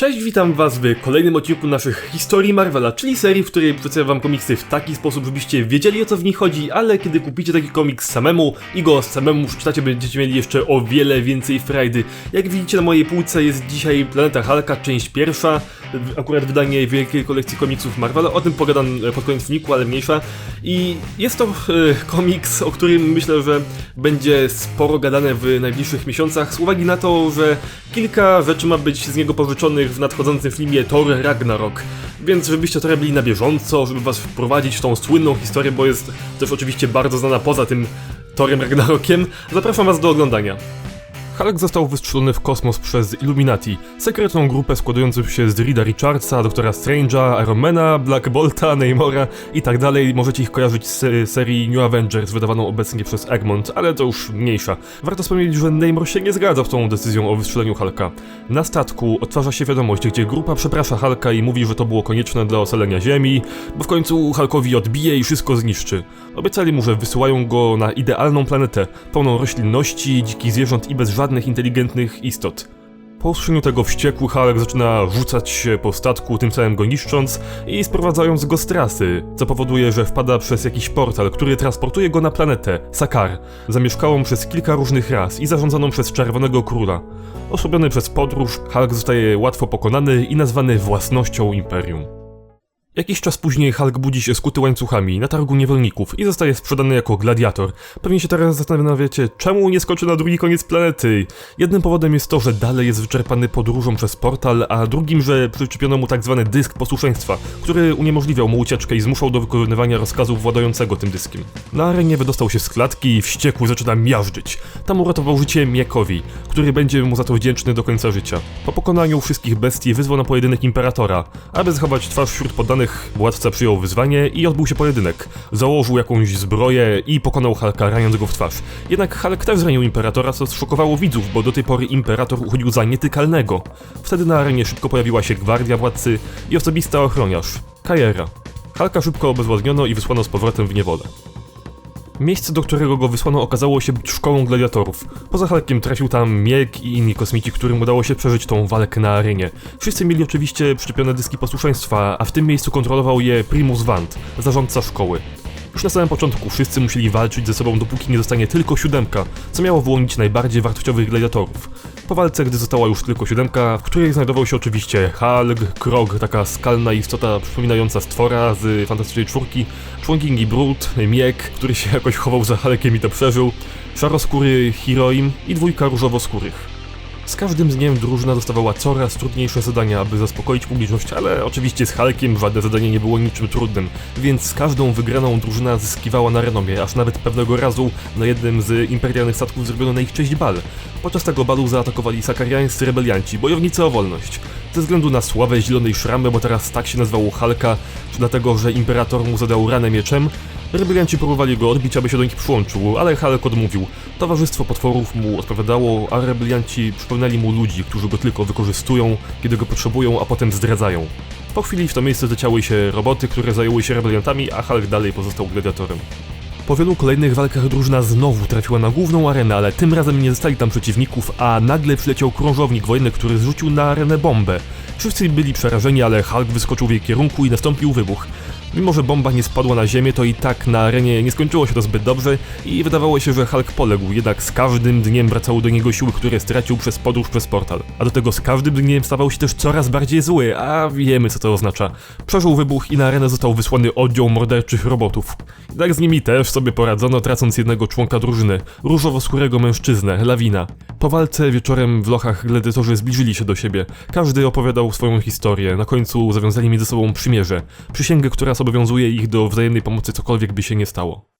Cześć, witam was w kolejnym odcinku naszych historii Marvela, czyli serii, w której przedstawiam wam komiksy w taki sposób, żebyście wiedzieli o co w nich chodzi, ale kiedy kupicie taki komiks samemu i go samemu przeczytacie, będziecie mieli jeszcze o wiele więcej frajdy. Jak widzicie na mojej półce jest dzisiaj Planeta Halka, część pierwsza, akurat wydanie wielkiej kolekcji komiksów Marvela, o tym pogadam e, pod koniec filmiku, ale mniejsza. I jest to e, komiks, o którym myślę, że będzie sporo gadane w najbliższych miesiącach, z uwagi na to, że kilka rzeczy ma być z niego pożyczonych w nadchodzącym filmie Thor Ragnarok. Więc żebyście trochę byli na bieżąco, żeby was wprowadzić w tą słynną historię, bo jest też oczywiście bardzo znana poza tym Thorem Ragnarokiem, zapraszam was do oglądania. Hulk został wystrzelony w kosmos przez Illuminati, sekretną grupę składającą się z Reeda Richardsa, Doktora Strange'a, Ironmana, Black Bolta, Neymora i tak dalej. Możecie ich kojarzyć z se- serii New Avengers, wydawaną obecnie przez Egmont, ale to już mniejsza. Warto wspomnieć, że Neymar się nie zgadza w tą decyzją o wystrzeleniu Hulka. Na statku odtwarza się wiadomość, gdzie grupa przeprasza Hulka i mówi, że to było konieczne dla ocalenia Ziemi, bo w końcu Hulkowi odbije i wszystko zniszczy. Obiecali mu, że wysyłają go na idealną planetę, pełną roślinności, dzikich zwierząt i bez żadnych inteligentnych istot. Po usłyszeniu tego wściekły Hulk zaczyna rzucać się po statku, tym samym go niszcząc i sprowadzając go z trasy, co powoduje, że wpada przez jakiś portal, który transportuje go na planetę, Sakar, zamieszkałą przez kilka różnych ras i zarządzaną przez Czerwonego Króla. Osłabiony przez podróż, Hulk zostaje łatwo pokonany i nazwany własnością Imperium. Jakiś czas później Hulk budzi się skuty łańcuchami na targu niewolników i zostaje sprzedany jako gladiator. Pewnie się teraz zastanawiacie, czemu nie skoczy na drugi koniec planety? Jednym powodem jest to, że dalej jest wyczerpany podróżą przez portal, a drugim, że przyczepiono mu tak zwany dysk posłuszeństwa, który uniemożliwiał mu ucieczkę i zmuszał do wykonywania rozkazów władającego tym dyskiem. Na arenie wydostał się z klatki i wściekły zaczyna miażdżyć. Tam uratował życie Miekowi, który będzie mu za to wdzięczny do końca życia. Po pokonaniu wszystkich bestii wyzwał na pojedynek Imperatora. Aby zachować twarz wśród poddanych, władca przyjął wyzwanie i odbył się pojedynek. Założył jakąś zbroję i pokonał Hulka, raniąc go w twarz. Jednak Hulk też zranił Imperatora, co zszokowało widzów, bo do tej pory Imperator uchodził za nietykalnego. Wtedy na arenie szybko pojawiła się gwardia władcy i osobista ochroniarz, Kajera. Hulka szybko obezwładniono i wysłano z powrotem w niewolę. Miejsce, do którego go wysłano, okazało się być szkołą gladiatorów. Poza Hulkiem trafił tam Mieg i inni kosmici, którym udało się przeżyć tą walkę na arenie. Wszyscy mieli oczywiście przyczepione dyski posłuszeństwa, a w tym miejscu kontrolował je Primus Vant, zarządca szkoły. Już na samym początku wszyscy musieli walczyć ze sobą, dopóki nie zostanie tylko siódemka, co miało wyłonić najbardziej wartościowych gladiatorów. Po walce, gdy została już tylko siódemka, w której znajdował się oczywiście Hulk, Krog, taka skalna istota przypominająca stwora z Fantastycznej Czwórki, członkingi Brut, Miek, który się jakoś chował za Hulkiem i to przeżył, szaroskóry Heroim i dwójka różowoskórych. Z każdym dniem drużyna dostawała coraz trudniejsze zadania, aby zaspokoić publiczność, ale oczywiście z Hulkiem żadne zadanie nie było niczym trudnym, więc z każdą wygraną drużyna zyskiwała na renomie, aż nawet pewnego razu na jednym z imperialnych statków zrobiono na ich cześć bal. Podczas tego balu zaatakowali sakariańscy rebelianci, bojownicy o wolność. Ze względu na sławę zielonej szramy, bo teraz tak się nazywało Hulka, czy dlatego, że imperator mu zadał ranę mieczem, Rebelianci próbowali go odbić, aby się do nich przyłączył, ale Hulk odmówił. Towarzystwo potworów mu odpowiadało, a rebelianci przypomnieli mu ludzi, którzy go tylko wykorzystują, kiedy go potrzebują, a potem zdradzają. Po chwili w to miejsce zleciały się roboty, które zajęły się rebeliantami, a Hulk dalej pozostał gladiatorem. Po wielu kolejnych walkach drużyna znowu trafiła na główną arenę, ale tym razem nie zostali tam przeciwników, a nagle przyleciał krążownik wojenny, który zrzucił na arenę bombę. Wszyscy byli przerażeni, ale Hulk wyskoczył w jej kierunku i nastąpił wybuch. Mimo, że bomba nie spadła na ziemię, to i tak na arenie nie skończyło się to zbyt dobrze i wydawało się, że Hulk poległ, jednak z każdym dniem wracały do niego siły, które stracił przez podróż przez portal. A do tego z każdym dniem stawał się też coraz bardziej zły, a wiemy co to oznacza. Przeżył wybuch i na arenę został wysłany oddział morderczych robotów. Jednak z nimi też sobie poradzono, tracąc jednego członka drużyny, różowo-skórego mężczyznę, Lawina. Po walce wieczorem w lochach gladiatorzy zbliżyli się do siebie. Każdy opowiadał swoją historię, na końcu zawiązali między sobą przymierze. Przysięgę, która zobowiązuje ich do wzajemnej pomocy cokolwiek by się nie stało.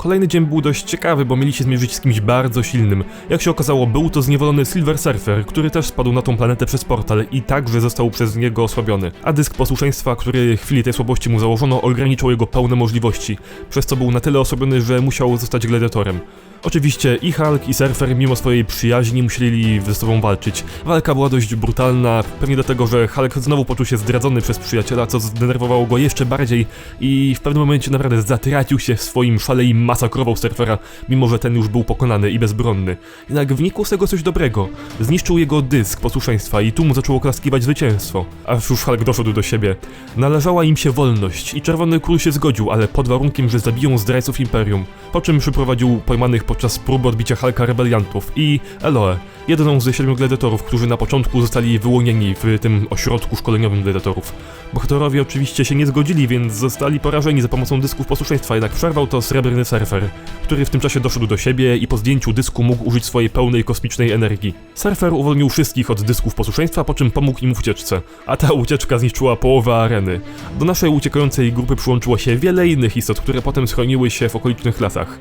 Kolejny dzień był dość ciekawy, bo mieli się zmierzyć z kimś bardzo silnym. Jak się okazało, był to zniewolony Silver Surfer, który też spadł na tą planetę przez portal i także został przez niego osłabiony. A dysk posłuszeństwa, który chwili tej słabości mu założono, ograniczał jego pełne możliwości, przez co był na tyle osłabiony, że musiał zostać gladiatorem. Oczywiście i Hulk i Surfer mimo swojej przyjaźni musieli ze sobą walczyć. Walka była dość brutalna, pewnie dlatego, że Hulk znowu poczuł się zdradzony przez przyjaciela, co zdenerwowało go jeszcze bardziej i w pewnym momencie naprawdę zatracił się w swoim szale i masakrował surfera, mimo że ten już był pokonany i bezbronny. Jednak wynikło z tego coś dobrego. Zniszczył jego dysk posłuszeństwa i tu mu zaczęło klaskiwać zwycięstwo. Aż już Hulk doszedł do siebie. Należała im się wolność i Czerwony Król się zgodził, ale pod warunkiem, że zabiją zdrajców Imperium. Po czym przyprowadził pojmanych podczas próby odbicia Hulka rebeliantów i Eloe, jedną ze siedmiu gladiatorów, którzy na początku zostali wyłonieni w tym ośrodku szkoleniowym gladiatorów. Bohaterowie oczywiście się nie zgodzili, więc zostali porażeni za pomocą dysków posłuszeństwa, jednak przerwał to srebrny surfer, który w tym czasie doszedł do siebie i po zdjęciu dysku mógł użyć swojej pełnej kosmicznej energii. Surfer uwolnił wszystkich od dysków posłuszeństwa, po czym pomógł im w ucieczce, a ta ucieczka zniszczyła połowę areny. Do naszej uciekającej grupy przyłączyło się wiele innych istot, które potem schroniły się w okolicznych lasach.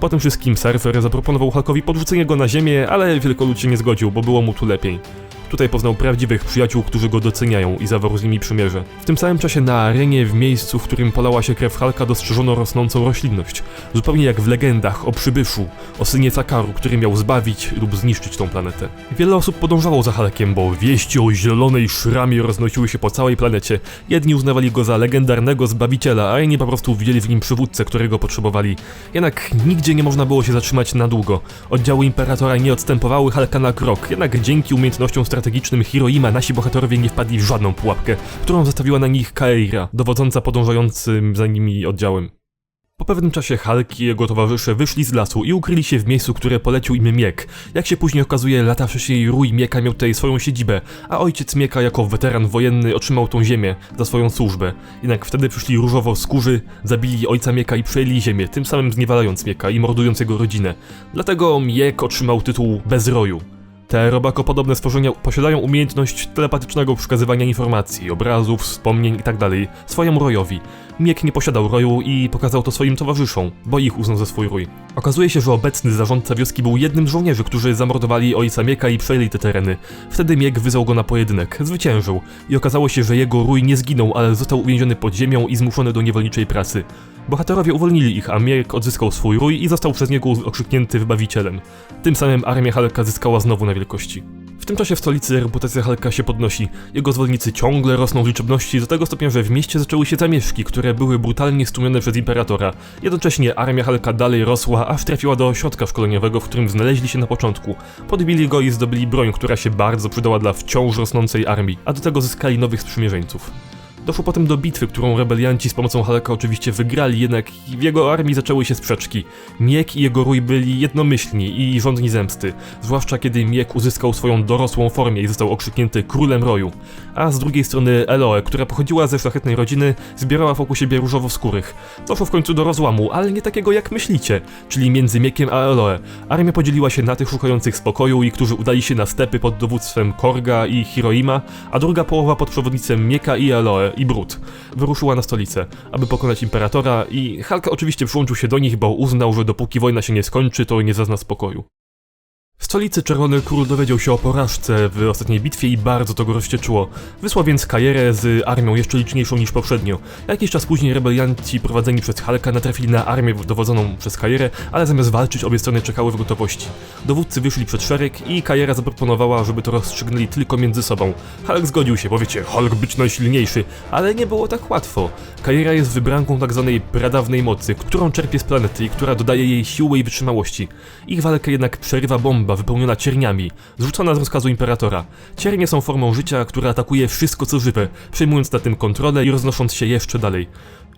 Po tym wszystkim surfer zaproponował Hulkowi podrzucenie go na ziemię, ale wielkolud się nie zgodził, bo było mu tu lepiej. Tutaj poznał prawdziwych przyjaciół, którzy go doceniają i zawarł z nimi przymierze. W tym samym czasie na arenie, w miejscu, w którym polała się krew Halka, dostrzeżono rosnącą roślinność. Zupełnie jak w legendach o przybyszu, o synie Zakaru, który miał zbawić lub zniszczyć tą planetę. Wiele osób podążało za Halkiem, bo wieści o zielonej szramie roznosiły się po całej planecie. Jedni uznawali go za legendarnego zbawiciela, a inni po prostu widzieli w nim przywódcę, którego potrzebowali. Jednak nigdzie nie można było się zatrzymać na długo. Oddziały Imperatora nie odstępowały Halka na krok, jednak dzięki umiejętnościom strategicznym Hiroima nasi bohaterowie nie wpadli w żadną pułapkę, którą zastawiła na nich Kaeira, dowodząca podążającym za nimi oddziałem. Po pewnym czasie Hulk i jego towarzysze wyszli z lasu i ukryli się w miejscu, które polecił im Miek. Jak się później okazuje, lata wcześniej rój Mieka miał tutaj swoją siedzibę, a ojciec Mieka jako weteran wojenny otrzymał tą ziemię za swoją służbę. Jednak wtedy przyszli różowo skórzy, zabili ojca Mieka i przejęli ziemię, tym samym zniewalając Mieka i mordując jego rodzinę. Dlatego Miek otrzymał tytuł Bezroju. Te robakopodobne stworzenia posiadają umiejętność telepatycznego przekazywania informacji, obrazów, wspomnień itd. swojemu rojowi. Miek nie posiadał roju i pokazał to swoim towarzyszom, bo ich uznał za swój rój. Okazuje się, że obecny zarządca wioski był jednym z żołnierzy, którzy zamordowali ojca Mieka i przejęli te tereny. Wtedy Miek wyzwał go na pojedynek, zwyciężył i okazało się, że jego rój nie zginął, ale został uwięziony pod ziemią i zmuszony do niewolniczej pracy. Bohaterowie uwolnili ich, a Miek odzyskał swój rój i został przez niego okrzyknięty wybawicielem. Tym samym armia Halka zyskała znowu na wielkości. W tym czasie w stolicy reputacja Halka się podnosi. Jego zwolennicy ciągle rosną w liczebności do tego stopnia, że w mieście zaczęły się zamieszki, które były brutalnie stłumione przez Imperatora. Jednocześnie armia Halka dalej rosła, aż trafiła do ośrodka szkoleniowego, w którym znaleźli się na początku. Podbili go i zdobyli broń, która się bardzo przydała dla wciąż rosnącej armii, a do tego zyskali nowych sprzymierzeńców. Doszło potem do bitwy, którą rebelianci z pomocą Halka oczywiście wygrali, jednak w jego armii zaczęły się sprzeczki. Miek i jego rój byli jednomyślni i żądni zemsty, zwłaszcza kiedy Miek uzyskał swoją dorosłą formę i został okrzyknięty królem roju. A z drugiej strony Eloe, która pochodziła ze szlachetnej rodziny, zbierała wokół siebie różowo-skórych. Doszło w końcu do rozłamu, ale nie takiego jak myślicie, czyli między Miekiem a Eloe. Armia podzieliła się na tych szukających spokoju i którzy udali się na stepy pod dowództwem Korga i Hiroima, a druga połowa pod przewodnictwem Mieka i Eloe i Brut. Wyruszyła na stolicę, aby pokonać Imperatora i Hulk oczywiście przyłączył się do nich, bo uznał, że dopóki wojna się nie skończy, to nie zazna spokoju. W stolicy Czerwony Król dowiedział się o porażce w ostatniej bitwie i bardzo to go rozścieczyło. Wysłał więc Kajerę z armią jeszcze liczniejszą niż poprzednio. Jakiś czas później rebelianci prowadzeni przez Halka natrafili na armię dowodzoną przez Kajerę, ale zamiast walczyć obie strony czekały w gotowości. Dowódcy wyszli przed szereg i Kajera zaproponowała, żeby to rozstrzygnęli tylko między sobą. Hulk zgodził się, bo wiecie, Hulk być najsilniejszy, ale nie było tak łatwo. Kajera jest wybranką tak zwanej pradawnej mocy, którą czerpie z planety i która dodaje jej siły i wytrzymałości. Ich walkę jednak przerywa bomba wypełniona cierniami, zrzucona z rozkazu Imperatora. Ciernie są formą życia, która atakuje wszystko co żywe, przejmując na tym kontrolę i roznosząc się jeszcze dalej.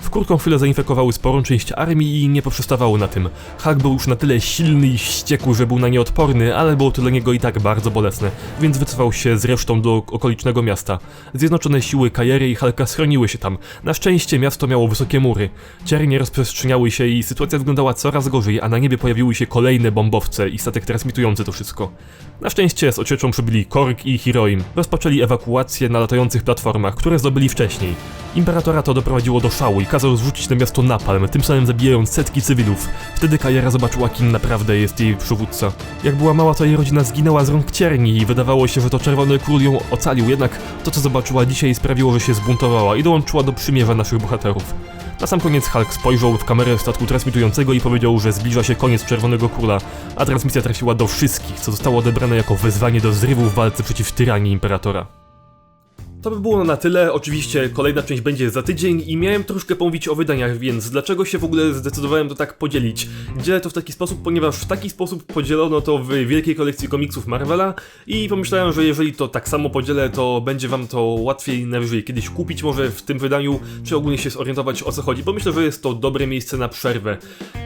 W krótką chwilę zainfekowały sporą część armii i nie poprzestawały na tym. Hulk był już na tyle silny i wściekły, że był na nie odporny, ale było to dla niego i tak bardzo bolesne, więc wycofał się z resztą do okolicznego miasta. Zjednoczone siły Kajery i Hulka schroniły się tam. Na szczęście miasto miało wysokie mury. Ciernie rozprzestrzeniały się i sytuacja wyglądała coraz gorzej, a na niebie pojawiły się kolejne bombowce i statek transmitujący to wszystko. Na szczęście z ocieczą przybyli Korg i Hiroim. Rozpoczęli ewakuację na latających platformach, które zdobyli wcześniej. Imperatora to doprowadziło do szału i kazał zrzucić na miasto napalm, tym samym zabijając setki cywilów. Wtedy Kajera zobaczyła, kim naprawdę jest jej przywódca. Jak była mała, to jej rodzina zginęła z rąk cierni i wydawało się, że to Czerwony Król ją ocalił, jednak to, co zobaczyła dzisiaj sprawiło, że się zbuntowała i dołączyła do przymierza naszych bohaterów. Na sam koniec Hulk spojrzał w kamerę statku transmitującego i powiedział, że zbliża się koniec Czerwonego Króla, a transmisja trafiła do wszystkich, co zostało odebrane jako wezwanie do zrywu w walce przeciw tyranii Imperatora. To by było na tyle, oczywiście kolejna część będzie za tydzień i miałem troszkę pomówić o wydaniach, więc dlaczego się w ogóle zdecydowałem to tak podzielić? Dzielę to w taki sposób, ponieważ w taki sposób podzielono to w wielkiej kolekcji komiksów Marvela i pomyślałem, że jeżeli to tak samo podzielę, to będzie wam to łatwiej najwyżej kiedyś kupić może w tym wydaniu, czy ogólnie się zorientować o co chodzi, bo myślę, że jest to dobre miejsce na przerwę.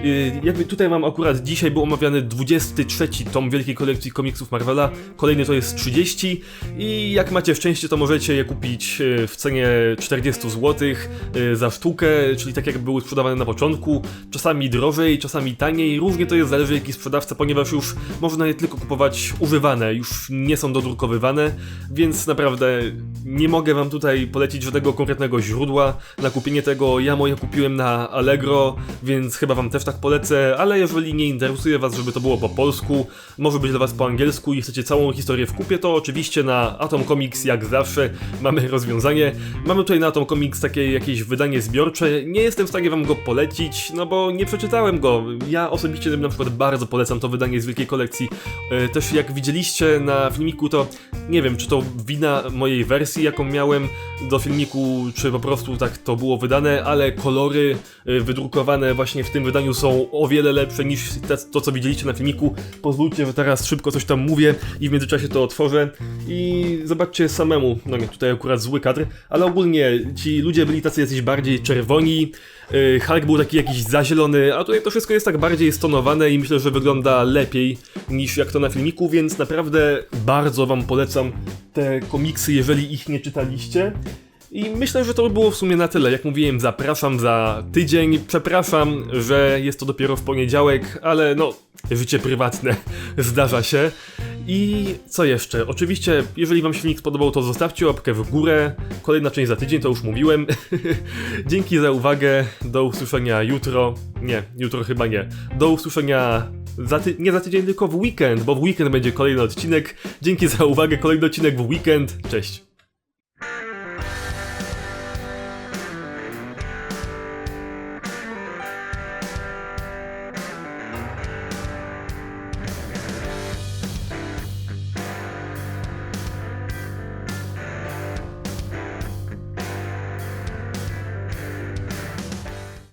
Yy, jakby tutaj mam akurat dzisiaj był omawiany 23 tom wielkiej kolekcji komiksów Marvela, kolejny to jest 30 i jak macie szczęście, to możecie je kupić e, w cenie 40 zł e, za sztukę, czyli tak jak były sprzedawane na początku, czasami drożej, czasami taniej, różnie to jest, zależy jaki sprzedawca, ponieważ już można je tylko kupować używane, już nie są dodrukowywane, więc naprawdę nie mogę wam tutaj polecić żadnego konkretnego źródła na kupienie tego, ja moje kupiłem na Allegro, więc chyba wam też tak polecę, ale jeżeli nie interesuje was, żeby to było po polsku, może być dla was po angielsku i chcecie całą historię w kupie, to oczywiście na Atom Comics jak zawsze mamy rozwiązanie. Mamy tutaj na Atom Comics takie jakieś wydanie zbiorcze. Nie jestem w stanie wam go polecić, no bo nie przeczytałem go. Ja osobiście na przykład bardzo polecam to wydanie z wielkiej kolekcji. E, Też jak widzieliście na filmiku, to nie wiem, czy to wina mojej wersji, jaką miałem do filmiku, czy po prostu tak to było wydane, ale kolory e, wydrukowane właśnie w tym wydaniu są o wiele lepsze niż to, co widzieliście na filmiku. Pozwólcie, że teraz szybko coś tam mówię i w międzyczasie to otworzę i zobaczcie samemu. No nie, tutaj akurat zły kadr, ale ogólnie ci ludzie byli tacy jacyś bardziej czerwoni, yy, Hulk był taki jakiś zazielony, a tutaj to wszystko jest tak bardziej stonowane i myślę, że wygląda lepiej niż jak to na filmiku, więc naprawdę bardzo wam polecam te komiksy, jeżeli ich nie czytaliście. I myślę, że to by było w sumie na tyle. Jak mówiłem, zapraszam za tydzień. Przepraszam, że jest to dopiero w poniedziałek, ale no, życie prywatne zdarza się. I co jeszcze? Oczywiście, jeżeli Wam się filmik spodobał, to zostawcie łapkę w górę. Kolejna część za tydzień, to już mówiłem. Dzięki za uwagę. Do usłyszenia jutro. Nie, jutro chyba nie. Do usłyszenia za nie za tydzień, tylko w weekend, bo w weekend będzie kolejny odcinek. Dzięki za uwagę, kolejny odcinek w weekend. Cześć.